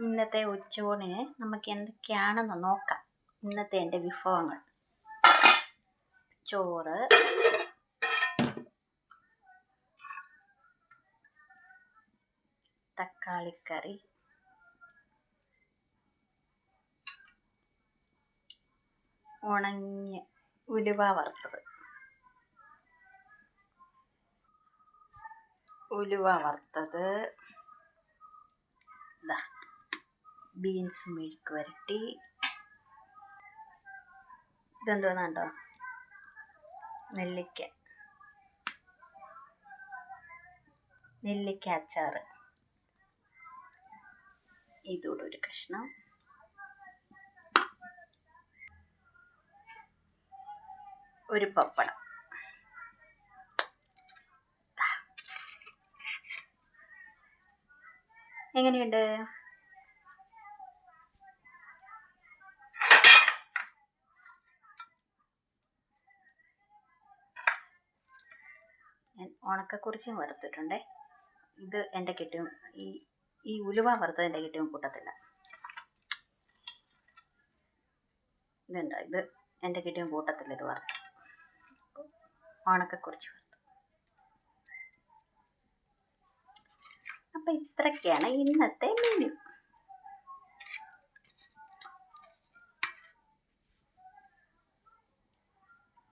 ഇന്നത്തെ ഉച്ചയൂണിന് നമുക്ക് എന്തൊക്കെയാണെന്ന് നോക്കാം. ഇന്നത്തെ എന്റെ വിഭവങ്ങൾ. ചോറ്. തക്കാളിക്കറി. ഉണങ്ങിയ ഉലുവ വറുത്തത്. ഉലുവ വറുത്തത്. ഇതാ ബീൻസ് മെഴുക്ക് വരട്ടി. ഇതെന്തോന്നാണ്ടോ? നെല്ലിക്ക. നെല്ലിക്ക അച്ചാറ്. ഇതോടെ ഒരു കഷ്ണം. ഒരു പപ്പടം. എങ്ങനെയുണ്ട്? ഉണക്കക്കുറിച്ചും വറുത്തിട്ടുണ്ടേ. ഇത് എന്റെ കിട്ടും ഈ ഈ ഉലുവ വറുത്തത് എന്റെ കിട്ടും കൂട്ടത്തില്ല. ഇതുണ്ടോ? ഇത് എന്റെ കിട്ടിയും കൂട്ടത്തില്ല ഇത് വറുത്ത്. ഉണക്കക്കുറിച്ച് വറുത്ത്. അപ്പം ഇത്രയൊക്കെയാണ് ഇന്നത്തെ മെനു